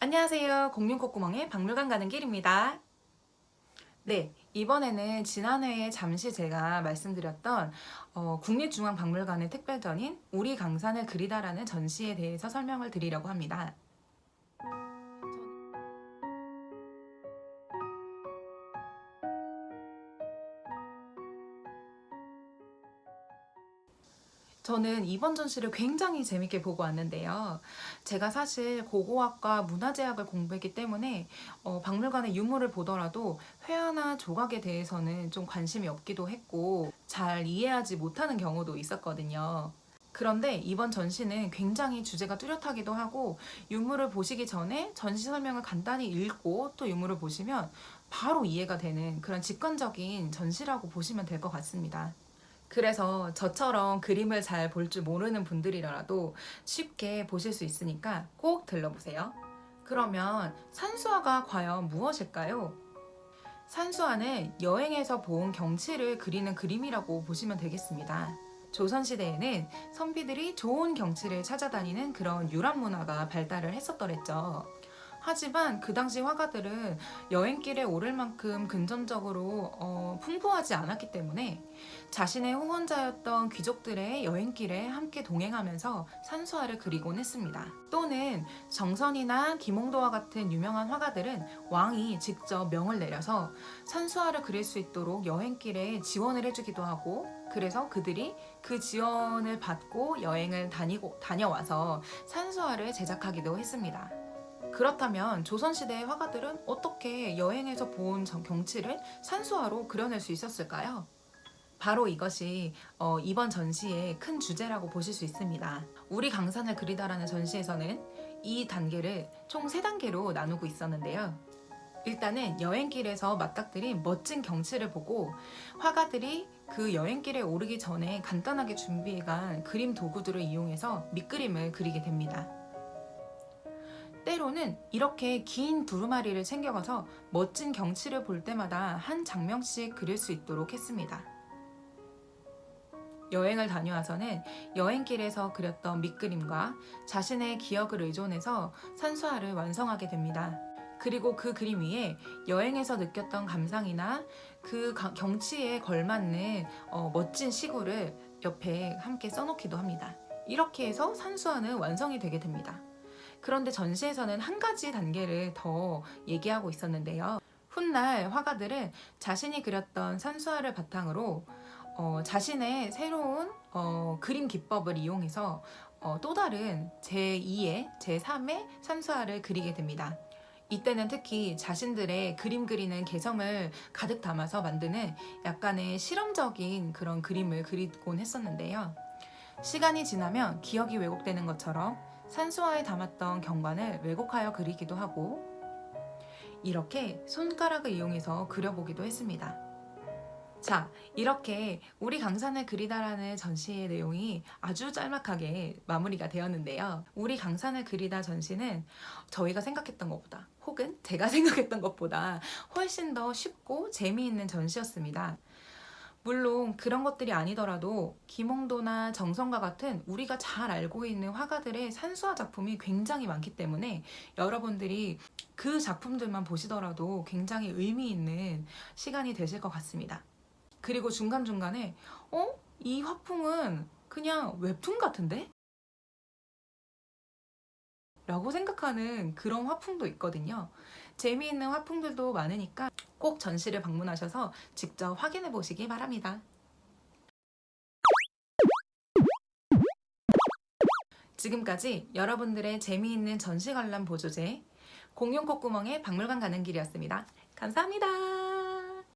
안녕하세요. 공룡 콧구멍의 박물관 가는 길입니다. 네, 이번에는 지난해에 잠시 제가 말씀드렸던 어, 국립중앙박물관의 특별전인 우리 강산을 그리다라는 전시에 대해서 설명을 드리려고 합니다. 저는 이번 전시를 굉장히 재밌게 보고 왔는데요. 제가 사실 고고학과 문화재학을 공부했기 때문에 어, 박물관의 유물을 보더라도 회화나 조각에 대해서는 좀 관심이 없기도 했고 잘 이해하지 못하는 경우도 있었거든요. 그런데 이번 전시는 굉장히 주제가 뚜렷하기도 하고 유물을 보시기 전에 전시 설명을 간단히 읽고 또 유물을 보시면 바로 이해가 되는 그런 직관적인 전시라고 보시면 될 것 같습니다. 그래서 저처럼 그림을 잘 볼 줄 모르는 분들이라도 쉽게 보실 수 있으니까 꼭 들러보세요. 그러면 산수화가 과연 무엇일까요? 산수화는 여행에서 본 경치를 그리는 그림이라고 보시면 되겠습니다. 조선시대에는 선비들이 좋은 경치를 찾아다니는 그런 유람 문화가 발달을 했었더랬죠. 하지만 그 당시 화가들은 여행길에 오를 만큼 금전적으로 어, 풍부하지 않았기 때문에 자신의 후원자였던 귀족들의 여행길에 함께 동행하면서 산수화를 그리곤 했습니다. 또는 정선이나 김홍도와 같은 유명한 화가들은 왕이 직접 명을 내려서 산수화를 그릴 수 있도록 여행길에 지원을 해주기도 하고 그래서 그들이 그 지원을 받고 여행을 다니고 다녀와서 산수화를 제작하기도 했습니다. 그렇다면 조선시대의 화가들은 어떻게 여행에서 본 정- 경치를 산수화로 그려낼 수 있었을까요? 바로 이것이 어, 이번 전시의 큰 주제라고 보실 수 있습니다. 우리 강산을 그리다라는 전시에서는 이 단계를 총세 단계로 나누고 있었는데요. 일단은 여행길에서 맞닥뜨린 멋진 경치를 보고 화가들이 그 여행길에 오르기 전에 간단하게 준비해간 그림 도구들을 이용해서 밑그림을 그리게 됩니다. 때로는 이렇게 긴 두루마리를 챙겨가서 멋진 경치를 볼 때마다 한 장면씩 그릴 수 있도록 했습니다. 여행을 다녀와서는 여행길에서 그렸던 밑그림과 자신의 기억을 의존해서 산수화를 완성하게 됩니다. 그리고 그 그림 위에 여행에서 느꼈던 감상이나 그 가- 경치에 걸맞는 어, 멋진 시구를 옆에 함께 써놓기도 합니다. 이렇게 해서 산수화는 완성이 되게 됩니다. 그런데 전시에서는 한 가지 단계를 더 얘기하고 있었는데요. 훗날 화가들은 자신이 그렸던 산수화를 바탕으로 어, 자신의 새로운 어, 그림 기법을 이용해서 어, 또 다른 제2의 제3의 산수화를 그리게 됩니다. 이때는 특히 자신들의 그림 그리는 개성을 가득 담아서 만드는 약간의 실험적인 그런 그림을 그리곤 했었는데요. 시간이 지나면 기억이 왜곡되는 것처럼 산수화에 담았던 경관을 왜곡하여 그리기도 하고 이렇게 손가락을 이용해서 그려보기도 했습니다. 자, 이렇게 우리 강산을 그리다라는 전시의 내용이 아주 짤막하게 마무리가 되었는데요. 우리 강산을 그리다 전시는 저희가 생각했던 것보다 혹은 제가 생각했던 것보다 훨씬 더 쉽고 재미있는 전시였습니다. 물론 그런 것들이 아니더라도 김홍도나 정성과 같은 우리가 잘 알고 있는 화가들의 산수화 작품이 굉장히 많기 때문에 여러분들이 그 작품들만 보시더라도 굉장히 의미 있는 시간이 되실 것 같습니다. 그리고 중간중간에 어? 이 화풍은 그냥 웹툰 같은데? 라고 생각하는 그런 화풍도 있거든요. 재미있는 화풍들도 많으니까 꼭 전시를 방문하셔서 직접 확인해 보시기 바랍니다. 지금까지 여러분들의 재미있는 전시 관람 보조제 공룡 콧구멍의 박물관 가는 길이었습니다. 감사합니다.